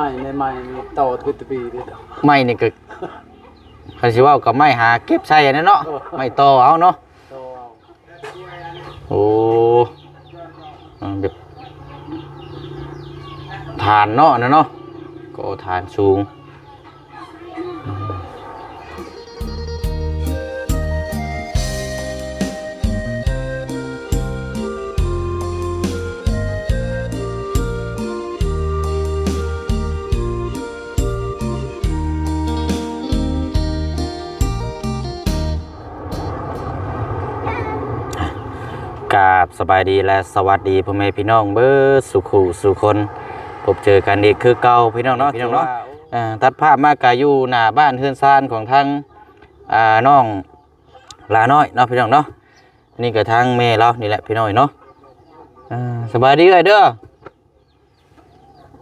ม่ในใหม่นี่ต่อทุกปีเด้อไม่นี่ก็คันสิเว่าก็ไม่หาเก็บใส่อันนั้นเนาะเออไม่ต่อเอาเนาะต่อเอาโอ้อ่าแบบฐานเนาะนะเนาะก็ฐานสูง กราบสบายดีและสวัสดีพ่อแม่พี่น้องเบิดสุขุสุคนพบเจอกันอีกคือเก่าพี่น้องเนาะพี่น้องเนาะอ่าตัดภาพมากาอยู่หน้าบ้านเฮือนซานของทางอ่าน้องลาน้อยเนาะพี่น้องเนาะนี่ก็ทางแม่เรานี่แหละพี่น้อยเนาะอ่าสบายดีเลยเด้อ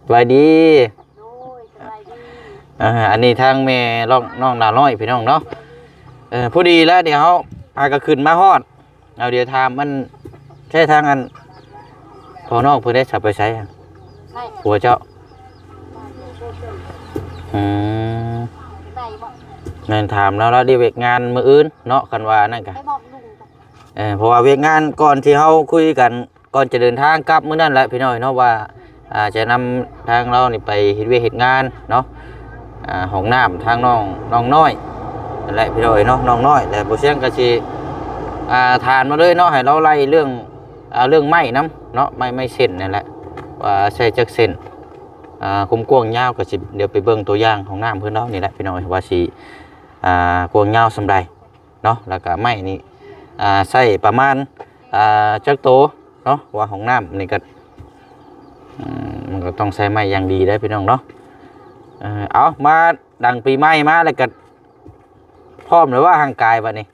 สบายดีอ่าอันนี้ทางแม่น้องน้องลาน้อยพี่น้องเนาะเออพอดีแล้วเดี๋ยวเขาพาก็ขึ้นมาฮอด เอาเดี๋ยวถามมันใช่ทางอันพอน้องเพื่อได้ฉับไปใช้อะใช่หัวเจ้าอืมได้บอกแม่นถามแล้วเราได้เวกงานมืออื่นเนาะกันว่านั่นกัน ไปบอกลุงก่อนเออเพราะว่าเวกงานก่อนที่เขาคุยกันก่อนจะเดินทางกลับมื้อนั้นแหละพี่น้อยเนาะว่าอ่าจะนำทางเรานี่ไปเฮ็ดเวกเฮ็ดงานเนาะอ่าห้องน้ำทางน้องน้องน้อยนั่นแหละพี่น้อยเนาะน้องน้อยแต่บ่เสียงก็สิ อ่าทานมาเลยเนาะให้เราไล่เรื่องอ่าเรื่องไม้นํเนาะไม้ไม้เส้นนั่นแหละว่าใช้จักเส้นอ่าคุมกวงยาวก็สิเดี๋ยวไปเบิ่งตัวอย่างของน้ำเพิ่อนเนาะนี่แหละพี่น้อยว่าสิอ่ากวางยาวสำใดเนาะแล้วก็ไม้นี่อ่าใส่ประมาณอ่าจักโตเนาะว่าของน้ำนี่ก็มันก็ต้องใช้ไม้อย่างดีได้พี่น้องเนาะเออเอามาดังปีใหม่มาแล้วก็พร้อมหรือว่าห่างกายวันนี้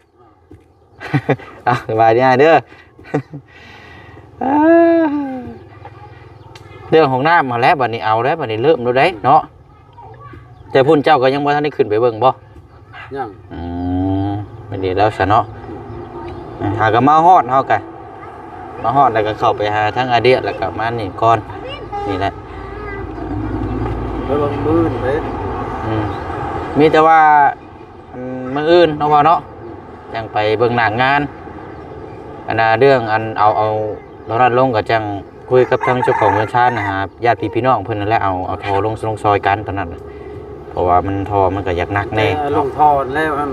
อาสบายดีเด้ออ่าเรื่องของน้ำมาแล้วบัดนี้เอาแล้วบัดนี้เริ่มแล้วได้เนาะแต่พุ่นเจ้าก็ยังบ่ทันได้ขึ้นไปเบิ่งบ่ยังอืมไม่ดีแล้วซะเนาะหาก็มาฮอดเฮากันมาฮอดแล้วก็เข้าไปหาทั้งอาเดียแล้วก็มานี่ก่อนนี่แหละไปเบิ่งมืนเด้อืมมีแต่ว่าอืมมื้ออื่นเนาะว่าเนาะ จังไปเบิ่งหนังงานอันน่ะเรื่องอันเอาเอาตอนนั้นลงก็จังคุยกับทางเจ้าของเงินชาตินะฮะญาติพี่พี่น้องเพิ่นนั่นแหละเอาเอาโทรลงลงซอยกันตอนนั้นเพราะว่ามันทอมันก็อยากหนักแน่แต่ลเนาะงทอนแล้วอัน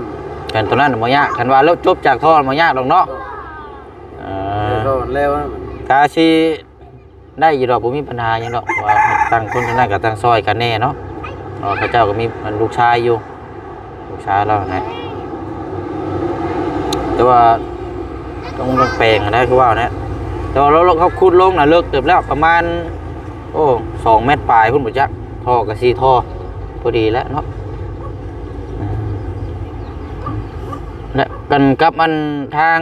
กันตอนนั้นบ่ยากคันว่าแล้วจบจากท่อบ่ยากหรอกเนาะเอแต่อทอนแล้วอันกาชีได้อยู่ดอกบ่มีปัญหาหยังดอกว่าตั้งคนทางนั้นก็ตั้งซอยกันแน่เนาะเพราะว่าเขาเจ้าก็มีลูกชายอยู่ลูกชายเรานะ แต่ว่าต้องต้องแปลงนะคือว่านะแต่ว่าเราเราเขาขุดลงน่ะเลิกเติบแล้วประมาณ โอ้สองเมตรปลายพุ่นบ่จักท่อก็สี่ท่อพอดีแล้วเนาะอืมและกันกับมันทาง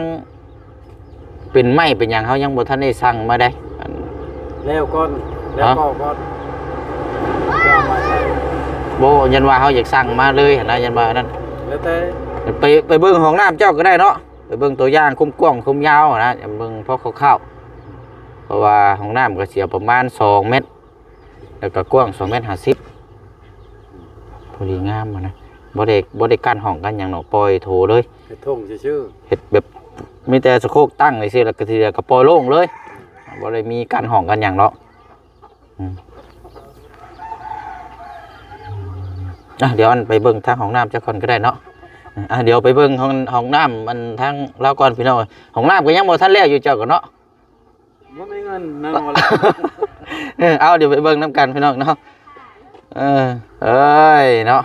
เป็นไม้เป็นอย่างเขายังบ่ทันได้สั่งมาได้อันแล้วก่อนแล้วก็ก่อนจะเอามาใส่บ่ยันว่าเขาอยากสั่งมาเลยหั่นนะยันว่านั่นแล้วแต่ ไปไปเบิ่งห้องน้ำเจ้าก็ได้เนาะไปเบิ่งตัวอย่างคุมกว้างคุมยาวนะอย่าเบิ่งพอคร่าวๆเพราะว่าห้องน้ำก็เสียประมาณ2เมตร แล้วก็กว้าง2เมตร50พอดีงามอะนะบ่ได้บ่ได้กั้นห้องกันหยังเนาะปล่อยโถเลยให้ทุ่งชื่อเฮ็ดแบบมีแต่สะโครกตั้งไว้ซื่อแล้วก็ทีเดียวก็ปล่อยโล่งเลยบ่ได้มีกั้นห้องกันหยังเนาะอืมอะเดี๋ยวอันไปเบิ่งทางห้องน้ำเจ้าคนก็ได้เนาะ อะเดี๋ยวไปเบิ่งห้องห้องน้ำมันทางเราก่อนพี่น้องห้องน้ำก็ยังบ่ทันแล้วอยู่เจ้าก็เนาะๆบ่มีเงินนั่นว่าแล้วเออเอาเดี๋ยวไปเบิ่งน้ำกันพี่น้องเนาะเออเอ้ยเนาะ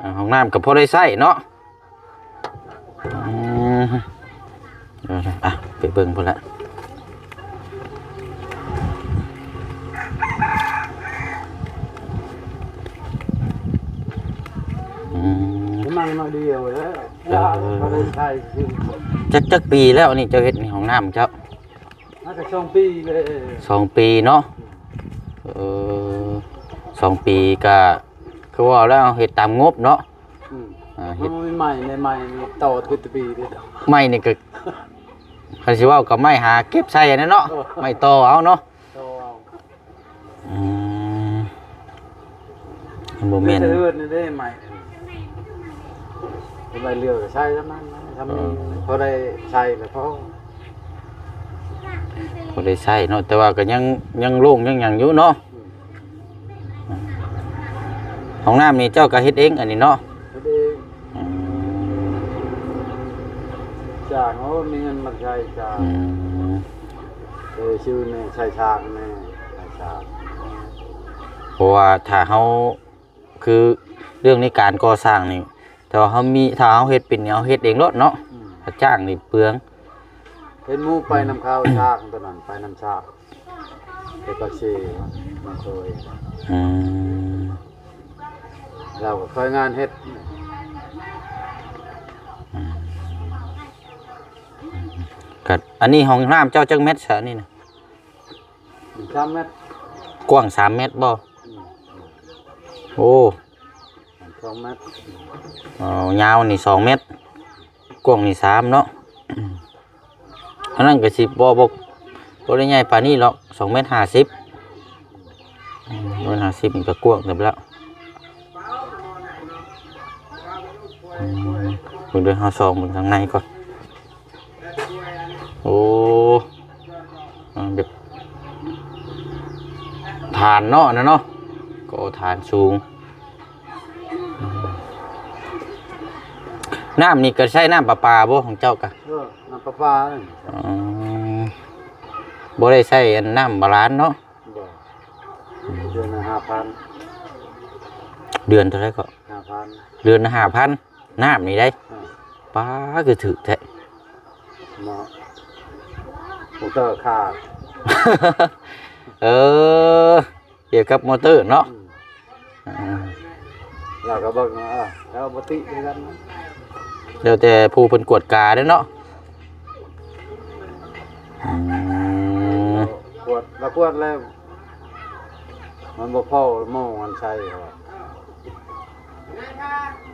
อ่าห้องน้ำกับพอได้ใส่เนาะอืมเดี๋ยวนะอะไปเบิ่งพุ่นละ มมันน้อยเดียวแล้วยาบ่ได้ใช้คือจักจักปีแล้วนี่เจ้าเฮ็ดในห้องน้ำเจ้าน่าจะสองปีเลยสองปีเนาะเออสองปีก็คือว่าแล้วเฮ็ดตามงบเนาะอืมอ่าเฮ็เฮ็ดดใหม่ในใหม่นี่ต่อทุกปีเด้อไม้นี่ก็คันสิเว่าก็ไม้หาเก็บใส่อันนั้นเนาะเออไม้ต่อเอาเนาะต่อเอาอืมมันบ่แม่นเฮือนนี่ได้ใหม่ ใบเรือก็ใช้ทำนั้นทำนี้พอได้ใช้แล้วพอบ่ได้ใช้เนาะแต่ว่าก็ยังยังโล่งยังหยังอยู่เนาะห้องน้ำนี่เจ้าก็เฮ็ดเองอันนี้เนาะพอดีอืมจ้างเขามีเงินมาใช้จ้างอืมเออชื่อเนี่ยใช้ชางเนี่ยใช้ชางเพราะว่าถ้าเฮาคือเรื่องในการก่อสร้างนี่ ถ้าว่าเฮามีถ้าเฮาเฮ็ดเป็นเนี่ยเฮาเฮ็ดเองรถเนาะอืมถ้าจ้างนี่เปลืองเห็นหมูไปนำข้าวชางตัวนั้นไปนำชางไปปักชีมาเคยอืมเราก็เคยงานเฮ็ดก็อันนี้ห้องน้ำเจ้าจักเม็ดซะนี่นะหนึ่งสามเมตรกว้าง3เมตรบ่อืมโอ้ สองเมตรเอยาวนี่2เมตร กว้างนี่3เนาะอันนั้นก็สิบ่บ่บ่ได้ใหญ่ปานนี้หรอก2เมตร50อืมเมตร50นี่ก็กว้างเต็มแล้วอืมเบิ่งด้วยเฮาสองเบิ่งข้างในก่อนโอ้อ่าแบบฐานเนาะนะเนาะก็ฐานสูง น้ำนี่ก็ใช้น้ำประปาบ่ของเจ้ากะเออน้ำประปาเนี่ยอ๋อบ่ได้ใช้อันน้ำบาลานซ์เนาะบ่เดือนละห้าพันเดือนเท่าไหรก็ห้าพันเดือนห้าพันน้ำนี่ได้อ่าป้าคือถือแท้หมอผมเตอร์ขาดเออเกี่ยวกับมอเตอร์เนาะอืมอ่าเราก็เบิ่งว่าอะแล้วปฏิด้วยกันนะ เดี๋ยวแต่ผู้เพิ่นกวดกาเด้อเนาะอืมปวดเราปวดแล้วมันบ่พอโมงมันใช่ครับ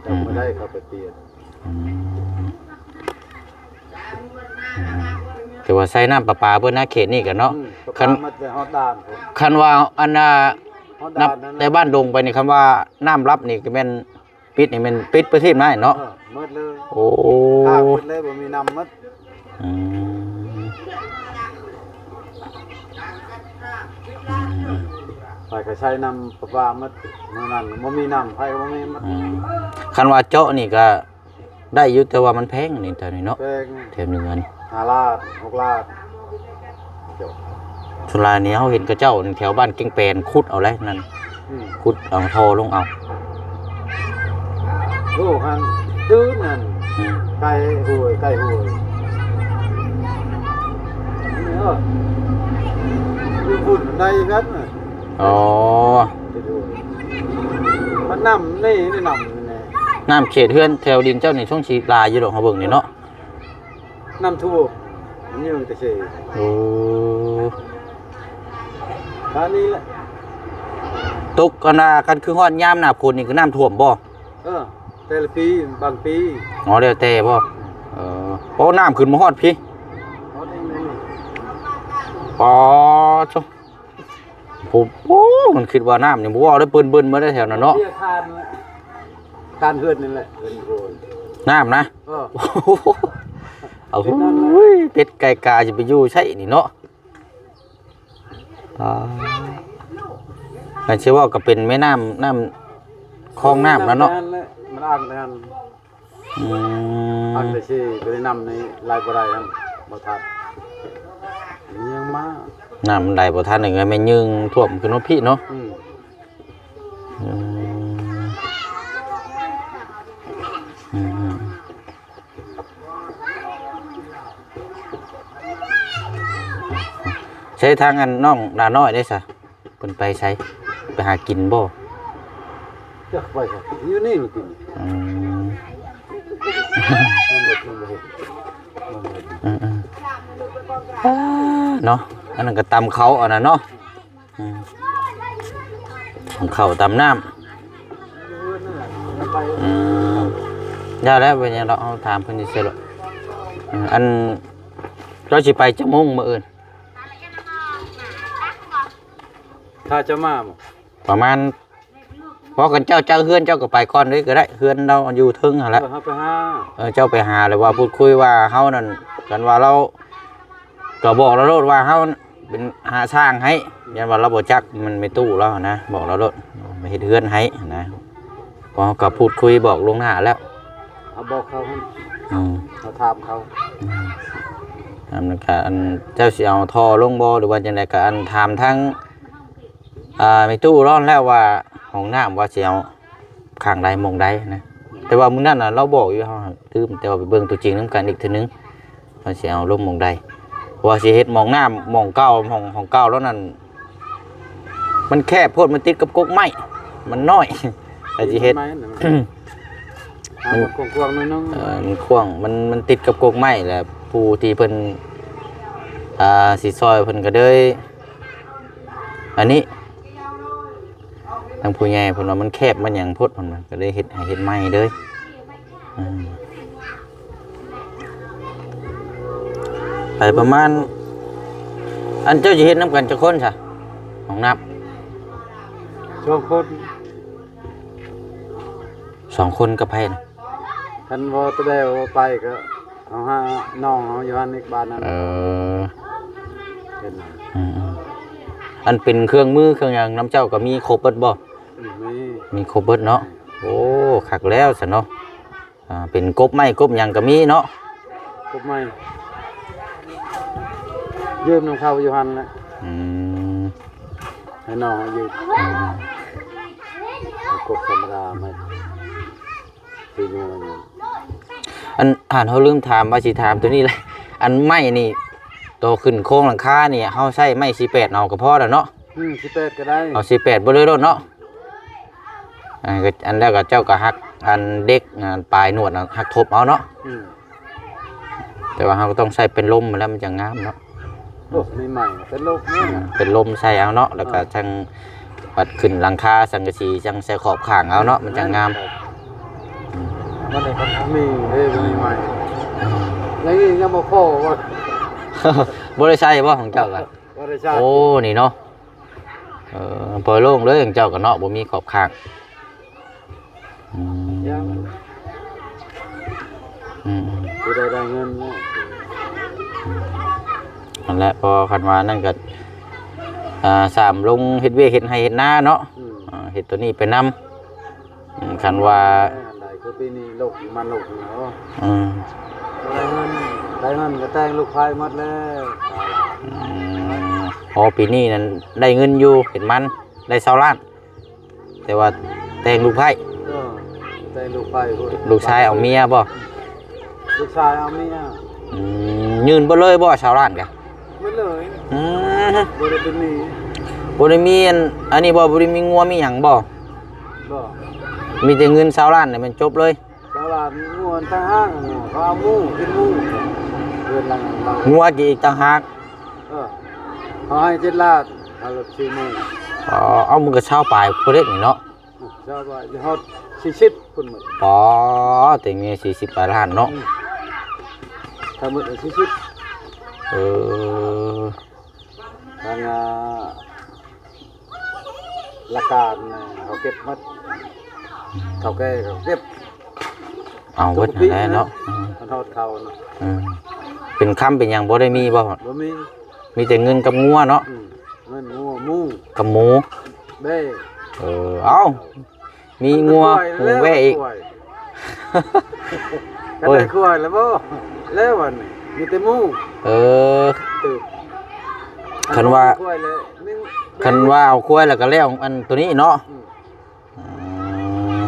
แต่ไม่ได้เขาไปเปลี่ยนอืมแต่ว่าใส่น้ำประปาเพิ่นนะเขตนี่กันเนาะอืมคันมันจะฮอดด่านผมคันว่าอันน่ะฮอดนัด่าบนนั้นในบ้านดงไปนี่คำว่าน้ำรับนี่ก็แม่นปิดนี่แม่นปิดประเทศได้เนาะ เออหมดเลย โอ้ข้าวหมดเลยบ่มีน้ำหมดอืมอืมไปก็ใช้น้ำประปาหมดมื้อนั้นบ่มีน้ำไผก็บ่มีหมดอืมคันว่าเจาะนี่ก็ ได้อยู่แต่ว่ามันแพงนี่แต่นี่เนาะแพงแถวเหนือนี่ห้าลาดหกลาดจบสุรายนี้เขาเห็นกระเจ้าแถวบ้านเก่งแปลนขุดเอาแล้วนั่นอืมขุดเอาทอลงเอา ลูกหันดื้อนั่นอืม ไก่หวยไก่หวยนี่เอออยู่พุ่นในกันน่ะอ๋อไปดูมันนำนี่นี่นำนี่แน่น้ำเขตเฮือนแถวดินเจ้านี่ช่วงชีลายอยู่ดอกเขาเบิ่งนี่เนาะนำทั่วมันยังแต่เฉยโอ้ท่านี้แหละตกกันนากันคือฮอดยามหน้าฝนนี่คือน้ำท่วมบ่เออ แต่ละปีบางปีอ๋อแล้วแต่บ่เออโอ้น้ำขึ้นมาฮอดพี่เขาได้เงินอ๋อจ้ะผมโอ้มันคิดว่าน้ำนี่บ่ว่าได้เปิ้นๆมาได้แถวนั้นเนาะเบี้ยคานแหละคานเพื่อนนี่แหละเงินโอนน้ำนะเออโอ้โหเอาเฮ้ยเป็ดไก่กาจะไปอยู่ใช่นี่เนาะอ่าแต่เชื่อว่าก็เป็นแม่น้ำน้ำคลองน้ำแล้วเนาะ มันอ่างแต่หันอือ่างมแต่ชื่อไปได้นำในลายบ่ได้ครับบ่ทัดเลี้ยงมาน้ำมันไหลบ่ทันหนึ่งไงแม่ยึงท่วมขึ้นเนาะพี่เนาะอืมอืมอืมใช้ทางอันน้องดาน้อยได้ซะเพิ่นไปใช้ไปหากินบ่ จักไปครับอยู่นี่มันกินอืมมันบ่กินบ่ เห็นมันบ่เห็นอืมอืมอ่าเนาะอันนั้นก็ตำเขาอันนั้นเนาะอืมตำเขาตำน้ำไปอืมยาแล้วเป็นยังเราเอาถามเพิ่นสิเสียหรอกอืมอันเราสิไปจะมุ่งมื้ออื่นถ้าจะมาบ่ประมาณ พอกันเจ้าเจ้าเฮือนเจ้าก็ไปก่อนเลยก็ได้เฮือนเราอยู่เทึงหั่นแหละเออเขาไปหาเออเจ้าไปหาเลยว่าพูดคุยว่าเฮานั่นกันว่าเราก็บอกเราโลดว่าเฮาเป็นหาช่างให้ยันว่าเราบ่จักมันไม่ตู้แล้วนะ บอกเราโลดไม่เฮ็ดเฮือนให้นะก็ก็พูดคุยบอกลวงหน้าแล้วเอาบอกเขาให้อืมเขาถามเขาอันนั้นก็อันเจ้าสิเอาท่อลงบ่หรือว่าจังไดก็อันถามทั้งอ่าไม่ตู้ร้อนแล้วว่า ห้องน้ำว่าสิเอาข้างใดหมองใดนะแต่ว่ามื้อนั้นน่ะเราบอกอยู่เฮาลืมแต่ว่าไปเบิ่งตัวจริงนํกันอีกเทีนึงว่าสิเอาลงหมองใดเพราะว่าสิเฮ็ดหมองน้ำหมองเก่าหมองของเก่าแล้วนั่นมันแคบโพดมันติดกับกกไม้มันน้อยแต่สิเฮ็ดไหมน่ะมันเอาแบบกว้างๆหน่อยนึงเอ่อมันข่วางมันมันติดกับกกไม้แหละผู้ที่เพิ่นอ่าสีซอยเพิ่นก็เลยอันนี้ ทางผู้ใหญ่เพิ่นว่ามันแคบมันหยังพดเพิ่นว่าก็เลยเฮ็ดให้เฮ็ดใหม่เลยอืมไปประมาณ อันเจ้าจะเฮ็ดน้ำกันจะคนซะของน้ช่วงคนำสองคนกับไผนะท่านว่าตะเดวไปก็เอาหาน้องเอาอยู่หันอีกบ้านนั้นเออเห็นไหมอืมๆอันเป็นเครื่องมือเครื่องหยังน้ำเจ้าก็มีครบเบิดบ่ มีมีครบเบิดเนาะโอ้ขักแล้วสะเนาะอ่าเป็นกบไม้กบหยังก็มีเนาะกบไม่ยืมน้ำเข้าอยู่หันแหละอืมให้น้องเอายืมอืมกบธรรมดาไหมตีนัวอยู่อันอ่านเขาลืมถามว่าสิถามตัวนี้เลยอันไม้นี่โตขึ้นโค้งหลังคานี่เฮาใช้ไม้สีแปดเอาก็พอแล้วเนาะอืมสิบแปดก็ได้เอาสีแปดบ่เลยโลดเนาะ อันก็อันแล้วก็เจ้าก็หักอันเด็กอันปลายหนวดน่ะหักทบเอาเนาะอืมแต่ว่าเราก็ต้องใช้เป็นลมมาแล้วมันจะงามเนาะโลกใหม่ๆเป็นโลกนี่นะเป็นลมใส่เอาเนาะแล้วก็จังปัดขึ้นหลังคาสังกะสีจังใส่ขอบข้างเอาเนาะมันจะงามมันได้คนมีเฮ้ยมีใหม่แล้วนี่ยังบ่พอว่าบ่ได้ใช่บ่ของเจ้าก็ว่าได้ชาติโอ้นี่เนาะเออปล่อยโล่งเลยของเจ้าก็เนาะบ่มีขอบข้างอืม ยังอืมได้ได้เงินนั่นแหละพอคันวานั่นก็อ่าสามลงเฮ็ดเวียเฮ็ดให้เฮ็ดนาเนาะเฮ็ดตัวนี้ไปนํอืมคันว่านใดคือปีนี้ลกมันลกเนาะได้เงินได้เงินก็แต่งลูกชายหมดแล้วอืมพอปีนี้นั้นได้เงินอยู่เห็นมันได้เซาล้าน แต่ว่าแต่งลูกไผ่ เออแต่งลูกไปพุ่นลูกชายเอาเมียบ่ลูกชายเอาเมียอืมยืนบ่เลยบ่ชาวล้านกะไม่เลยอืมบ่ได้เป็นหนี้บ่ได้มีอันอันนี้บ่บ่ได้มีงัวมีหยังบ่บ่มีแต่เงินชาวล้านนี่มันจบเลยตลาดง่วนทางห้างง่วนเขาเอาหมูกินหมูเดือนละบางงัวกี่อีกต่างหากเออเขาให้เจ็ดลาดเอารถชื่อหมูอ๋อเอามึงก็เช่าปลายผู้เล็กนี่เนาะ ชาวบ้านจะฮอดสี่สิบคนหมดอ๋อแต่เมีย40ปลายล้านเนาะถ้าหมดสี่สิบเออทางอ่าราการน่ะเขาเก็บหมัดเขาแก่เขาเก็บเอาเบิดนั่นแหละเนาะอืมมันทอดเขาเนาะอืมเป็นคำเป็นหยังบ่ได้มีบ่บ่มีมีแต่เงินกับงัวเนาะอืมเงินงัวหมูกับหมูเบ้ เออเอามีงัวหมูแว่อีกก็โอ้ยได้ควายแล้วบ่แล้ววันนี้มีแต่หมูเออตึกคันว่าควายเลยนึ่งคันว่าเอาควายแล้วก็แล้วอันตัวนี้เนาะอืม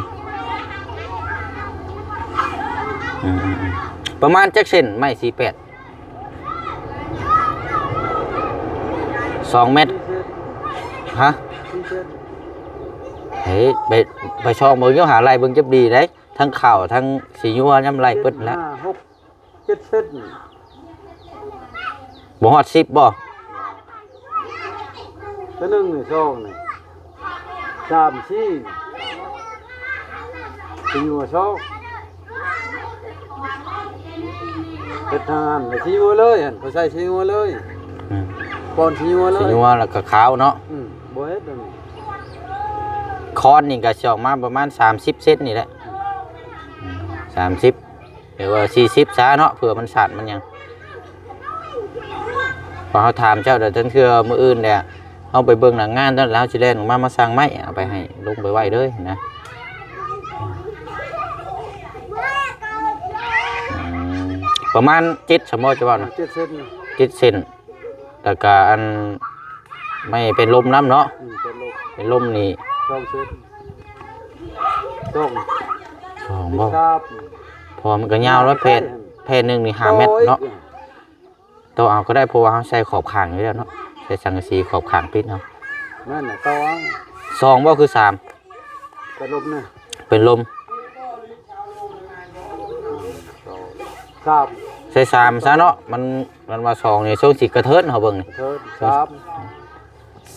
อืมอืมอืมอืมประมาณจักเส้นไม่สี่แปดสองเมตรฮะสี่ เส้นเฮ้ยไปไปช่องเบิ่งเจ้าหาไรเบิ่งจับดีได้ทั้งข่าวทั้งสียัวย้ำไรเปิดแล้วห้าหกเจ็ดเส้นบ่ฮอดสิบบ่ตัวหนึ่งนี่สองนี่สามสี่สี่หัวสองเฮ็ดทางานสี่หัวเลยหั่นเขาใส่สี่หัวเลยอืมปอนสี่หัวเลสียยัวแล้วก็ขาวเนาะอืมบ่เฮ็ดอันนี้ คอนนี่ก็สิออกมาประมาณ 30 เซนนี่แหละอืม30หรือว่า40ซะเนาะเผื่อมันสั่นมันหยังพอเขาถามเจ้าเดี๋ยวทั้งเทื่อมื้ออื่นเนี่ยเอาไปเบิ่งหนังงานตอนแล้วสิแล่นออกมามาสร้างไม้เอาไปให้ลงไปไว้เลยนะอืมประมาณ7ชั่วโมงจะว่านะเจ็ดเส้นจิตเส้นแต่กาอันไม่เป็นลมน้ำเนาะอืมเป็นลูกเป็นลมนี่ สองเส้นต้องสองบ่ครับพอมันก็ยาวแล้วเพศเพศหนึ่งนี่ห้าเมตรเนาะตัวเอาก็ได้เพราะว่าเขาใส่ขอบขางอยู่แล้วเนาะใส่สังกะสีขอบขางปิดเนาะนั่นน่ะต้องสองบ่คือสามกระลมเนี่ยเป็นลมต้องครับใส่สามซะเนาะมันมันว่าสองนี่ช่วงสิกระเทินเขาเบิ่งนี่เทิดครับ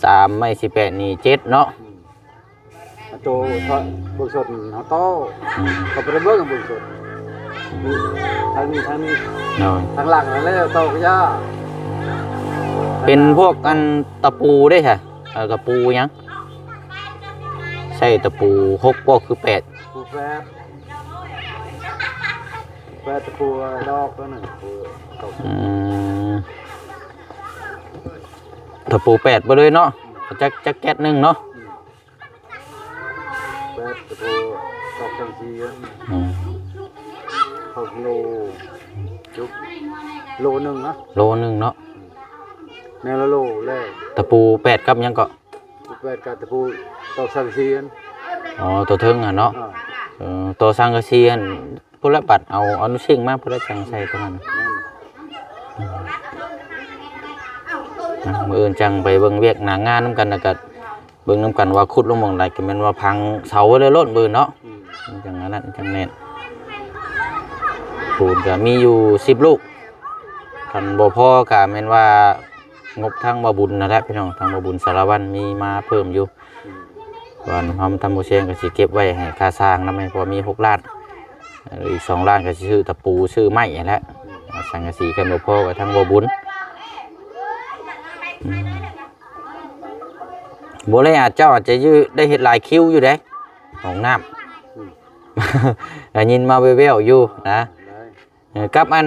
สามไม่สิแปดนี่เจ็ดเนาะ อืมโตทอดบุญสดเขาโตอืมเขาไปเบิ่งกับบุญสดทางนี้ทางนี้เนาะทางหลังนั่นแหละโตก็ย่าเป็นพวกอันตะปูได้ใช่เออตะปูหยังใช่ตะปูหกบ่คือแปด ปูแฟบแฟบตะปูดอกตัวหนึ่งปูตกอืมตะปูแปดไปเลยเนาะจักจักแก๊สหนึ่งเนาะ แฟบตะปูตอกจังซีกันอืมเขาโลจุกโลหนึ่งนะโลหนึ่งเนาะแนวละโลแรกตะปูแปดกับหยังก็ปูแฟบกับตะปูตอกจังซีกันอ๋อตัวเทิงอะเนาะอ่าเออตัวสังกะสีอันพุละบัดเอาเอานุชิงมาพุละจังใส่ตัวนั้นนั่นนะมืออื่นจังไปเบิ่งเวียกหนางานน้ำกันแล้วก็ เบิ่งน้ำกันว่าขุดลงหมองใดก็แม่นว่าพังเสาไว้เลยโลดมือเนาะอืมมันจังนั้นจังแน่นปูนก็มีอยู่สิบลูกคันบ่พอก็แม่นว่างบทางบ่บุญนั่นแหละพี่น้องทางบ่บุญสารวัตรมีมาเพิ่มอยู่อืมก่อนทำทำโมเชงก็สิเก็บไว้ให้ค่าสร้างนำให้พอมีหกล้านเอ่ออีกสองล้านก็สิซื้อตะปูซื้อไม้นั่นแหละสังกะสีกันบ่พอกับทางบ่บุญอืม บ่เลยอาจเจ้าอาจจะยื้อได้เฮ็ดหลายคิวอยู่เด้ของน้ำอืมได้ยินมาเววๆอยู่นะได้เออกับอัน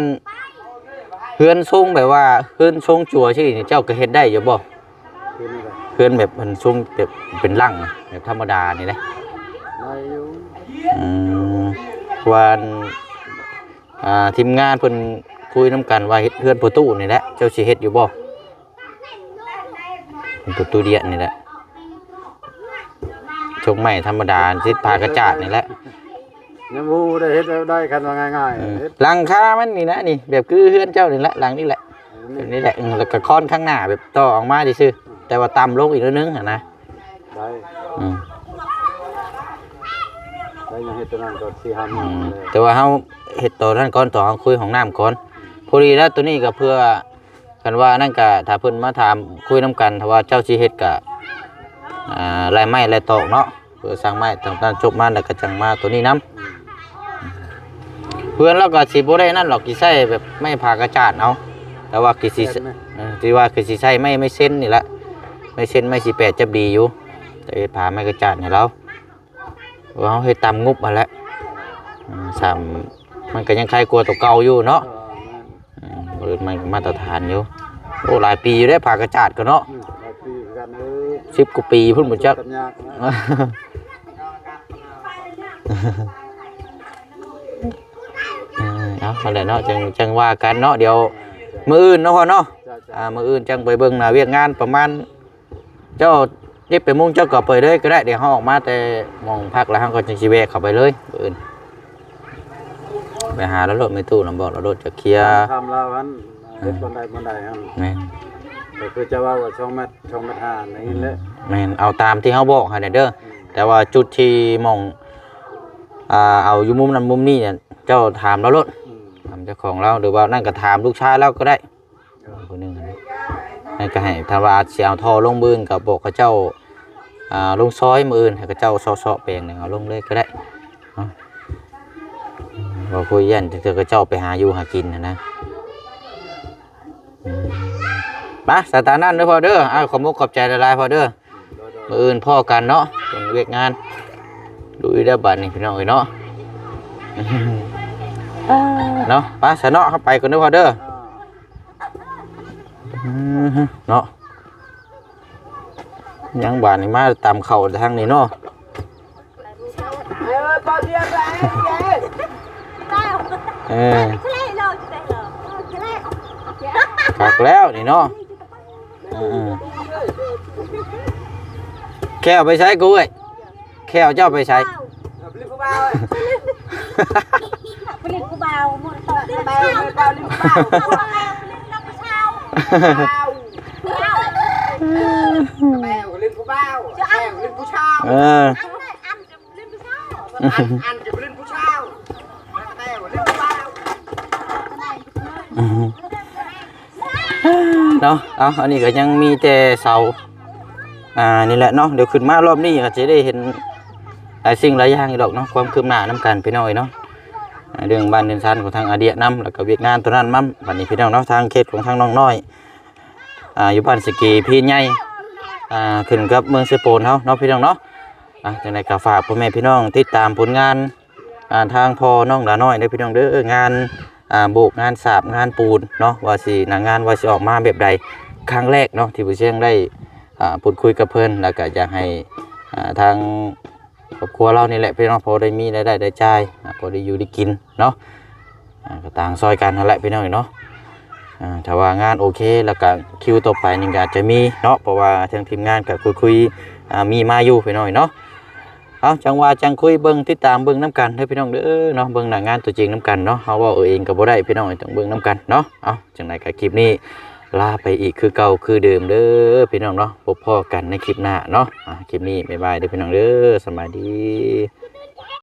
เฮือนทรงแบบว่าเฮือนทรงจั่วชื่อนี่เจ้าก็เฮ็ดได้อยู่บ่คือนี่แหละเฮือนแบบมันทรงแบบเป็นร่างนะแบบธรรมดานี่แหละได้อยู่อืมวันอ่าทีมงานเพิ่นคุยนํกันว่าเฮ็ดเฮือนประตูนี่แหละเจ้าสิเฮ็ดอยู่บ่เป็นประตูเดียนนี่แหละ ชงไม้ธรรมดาติดผ้ากระจาดนี่แหละยังบูได้เฮ็ดแล้วได้คันว่าง่ายเออๆเฮ็ดหลังคามันนี่นะนี่ แบบคือเฮือนเจ้านี่แหละหลังนี่แหละแบบนี้แหละเออแล้วก็ค้อนข้างหน้าแบบต่อออกมาดิซื่อแต่ว่าต่ำลงอีกนิดนึงอะนะได้อืมได้ยังเฮ็ดตัวนั้นก็สี่ห้าหอืมื่นมเลยแต่ว่าเฮาเฮ็ดตัวนั้นก่อนต่อเฮาคุยของน้ำก่อนพอดีแล้วตัวนี้ก็เพื่อกันว่านั่นก็ถ้าเพิ่นมาถามคุยนํกันถ้าว่าเจ้าสิเฮ็ดก็ อ่าลายไม้ลายตอกเนาะเพื่อสร้างไม้ต่างๆจบมาแล้วก็จังมาตัวนี้นํอืมเพื่อนเราก็สิบ่ได้นั่นหรอกสิใช้แบบไม่ผ่ากระจาดเอาแต่ว่ากิสิเฮ็ดไหมเออที่ว่าคือสิใช้ไม่ไม่เส้นนี่แหละไม่เส้นไม่สีแปดจะดีอยู่ แต่เฮ็ดผาไม่กระจาดเนี่ยเราว่าเขาเฮ็ดตามงบมาแล้วสามมันก็ยังใครกลัวตัวเก่าอยู่เนาะเออแม่นอืมเออมันมาตรฐานอยู่โอ้หลายปีอยู่ได้ผ่ากระจาดก็เนาะหลายปีกันเออ สิบกว่าปีพุ่นหมดจัก กันยากนะเออเอามาเลยเนาะจังจังว่ากันเนาะเดี๋ยวมื้ออื่นเนาะพ่อเนาะจ้าจ้าอ่ามื้ออื่นจังไปเบิ่งหน้าเวียกงานประมาณ เจ้าเรียบไปมุ่งเจ้าก็ไปเลยก็ได้เดี๋ยวเฮาออกมาแต่หมองพักแล้วเฮาก็จังสิแวะเข้าไปเลยมื้ออื่นไปหาแล้วรถไม่ตู้นำบอกแล้วรถจะเคลียร์ทำลาวันเฮ็ดบันไดบันไดครับแม่น ก็คือจะว่าว่าช่องเมตรช่องเมตรห้านี่แหละแม่นเอาตามที่เฮาบอกให้ได้เด้ออืมแต่ว่าจุดที่หมองอ่าเอาอยู่มุมนั้นมุมนี้เนี่ยเจ้าถามแล้วรถอืมถามเจ้าของเราหรือว่านั่นก็ถามลูกชายเราก็ได้เออคนหนึงนะนั่นก็ให้ถ้าว่าสิเอาท่อลงบืนก็บอกเขาเจ้าอ่าลงซอยมืออื่นให้เขาเจ้าซอๆแปลงหนึงเอาลงเลยก็ได้เนาะอืมบ่คุยยันถึงเขาเจ้าไปหาอยู่หากินนะนะอืม มาสถานะเด้อพอเด้ออ้าวขอบมุกขอบใจละลายพอเด้อโดยโดยมืออื่นพ่อกันเนาะเป็นเวียกงานดูได้บัดนี่พี่น้องเอ้ยเนาะเนาะไป้าสะเนาะเข้าไปก่อนเด้อพ่อเด้ออ่าอือฮึเนาะยังบานนี่มาตามเข่าทางนี้เนาะเออตอนเย็นไปเย็นเออ Cái này rồi, cái này rồi. Cái này. คักแล้วนี่เนาะอือๆ แค่เอาไปใช้กูเอ้ยแค่เอาเจ้าไปใช้ รีบเข้ามาเว้ย Cái này của bao, một tờ cái เปล่า bao. ไม่เปล่ารีบเข้า Không bao, lên năm cái sao. เปล่า Bao. แม่ก็เล่นผู้บ่าวแม่ก็เล่นผู้ชาย เออ Ăn này, ăn cho lên cái sao. อันอันจะไปเล่นผู้ชายแม่ก็เล่นผู้บ่าว Cái này. อือฮึ เนาะเอาอันนี้ก็ยังมีแต่เสาอ่านี่แหละเนาะเดี๋ยวขึ้นมารอบนี้ก็จะได้เห็นหลายสิ่งหลายอย่างอีกดอกเนาะความคืบหน้าน้ำกันพี่น้อยเนาะเรื่องบ้านเรือนชันของทางอาเดียนํแล้วก็เวียกงานตัวนั้นมั่มบัดนี้พี่น้องเนาะทางเขตของทางน้องน้อยอ่าอยู่บ้านสกีพี่ใหญ่อ่าขึ้นกับเมืองเซโปนเฮาเนาะพี่น้องเนาะอะจังไดก็ฝากพ่อแม่พี่น้องติดตามผลงานอ่าทางพ่อน้องดาน้อยเด้อพี่น้องเด้องาน โบกงานสาบงานปูนเนาะว่าสิหนางงานว่าสิออกมาแบบใดครั้งแรกเนาะที่ผู้เชี่ยงได้อ่าพูดคุยกับเพิ่อนแล้วก็อยากให้อ่าทางครอบครัวเรานี่แหละพี่น้องพอได้มีรายได้ได้จ่ายพอได้อยู่ได้กินเนาะอ่าก็ต่างซอยกันนั่นแหละพี่น้องเนาะอ่าถ้าว่างานโอเคแล้วก็คิวต่อไปนี่ก็จะมีเนาะเพราะว่าทางทีมงานก็คุยคุยอ่ามีมาอยู่พี่น้องเนาะ เอาจังว่าจังคุยเบิ้งติดตามเบิ้งน้ำกันเด้อพี่น้องเด้อเนาะเบิ้งหน้างานตัวจริงน้ำกันเนาะเฮาเว้าเอาเองก็บ่ได้พี่น้องต้องเบิ้งน้ำกันเนาะเอาจังไดก็คลิปนี้ลาไปอีกคือเก่าคือเดิมเด้อพี่น้องเนาะพบพ่อกันในคลิปหน้าเนาะอะคลิปนี้บ๊ายบายเด้อพี่น้องเด้อสบายดี